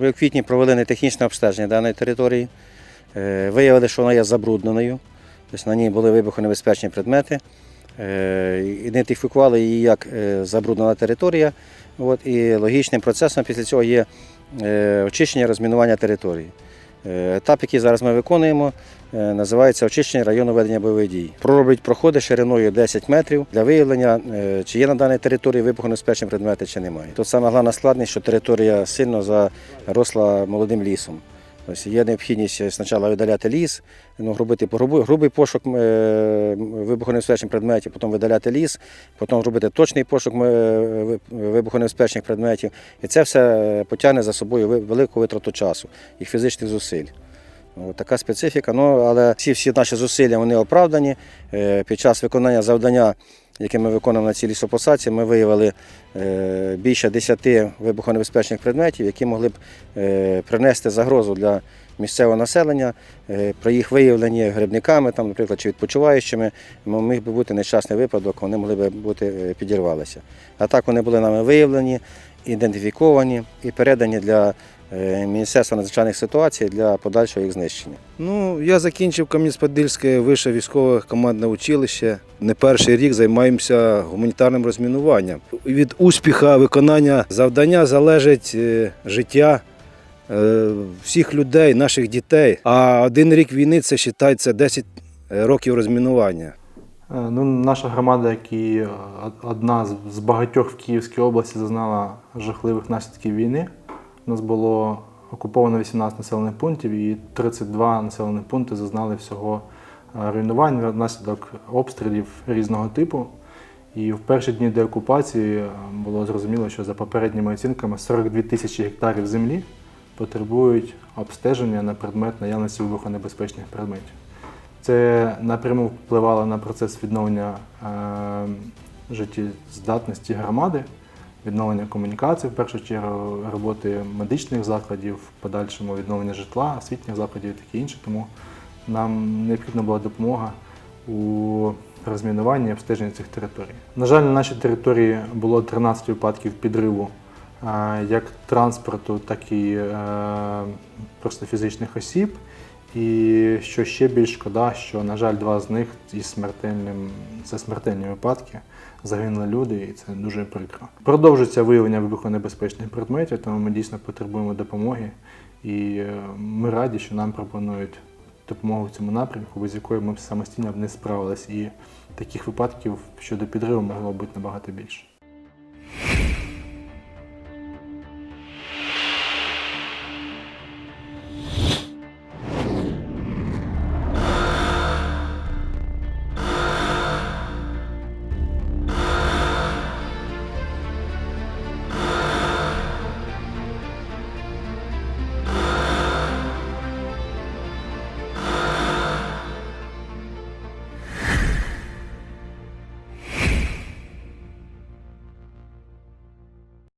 Ми в квітні провели нетехнічне обстеження даної території. Е, Виявили, що вона є забрудненою. Тобто на ній були вибухонебезпечні предмети. Е, Ідентифікували її як е, забруднена територія. От, і логічним процесом після цього є очищення розмінування території. Е, Етап, який зараз ми виконуємо, е, називається очищення району ведення бойових дій. Проробить проходи шириною 10 метрів для виявлення, е, чи є на даній території вибухонебезпечні предмети, чи немає. Тут саме головна складність, що територія сильно заросла молодим лісом. Тобто є необхідність спочатку видаляти ліс, ну, робити грубий, грубий пошук е, вибухонебезпечних предметів, потім видаляти ліс, потім робити точний пошук е, вибухонебезпечних предметів. І це все потягне за собою велику витрату часу і фізичних зусиль. От така специфіка. Ну, але всі всі наші зусилля вони оправдані. Е, Під час виконання завдання, яке ми виконуємо на цій лісопосадці, ми виявили е, більше 10 вибухонебезпечних предметів, які могли б е, принести загрозу для місцевого населення. Е, При їх виявленні грибниками, там, наприклад, чи відпочиваючими, міг би бути нещасний випадок, вони могли б бути підірвалися. А так вони були нами виявлені, ідентифіковані і передані для е, Міністерства надзвичайних ситуацій для подальшого їх знищення. Ну, я закінчив Кам'янець-Подільське вище військове командне училище. Не перший рік займаємося гуманітарним розмінуванням. Від успіха виконання завдання залежить е, життя е, всіх людей, наших дітей. А один рік війни це вважається 10 років розмінування. Е, Ну, наша громада, як і е, одна з- багатьох в Київській області, зазнала жахливих наслідків війни. У нас було окуповано 18 населених пунктів, і 32 населених пункти зазнали всього е, руйнувань внаслідок обстрілів різного типу. І в перші дні деокупації було зрозуміло, що за попередніми оцінками 42 тисячі гектарів землі потребують обстеження на предмет наявності вибухонебезпечних предметів. Це напряму впливало на процес відновлення е, життєздатності громади, відновлення комунікацій, в першу чергу, роботи медичних закладів, в подальшому відновлення житла, освітніх закладів і таке інше. Тому нам необхідна була допомога у розмінуванні і обстеженні цих територій. На жаль, на нашій території було 13 випадків підриву е, як транспорту, так і е, просто фізичних осіб. І що ще більш шкода, що, на жаль, два з них із смертельним, це смертельні випадки, загинули люди, і це дуже прикро. Продовжується виявлення вибухонебезпечних предметів, тому ми дійсно потребуємо допомоги. І е, ми раді, що нам пропонують допомогу в цьому напрямку, без якої ми б самостійно б не справились. І таких випадків щодо підриву могло бути набагато більше.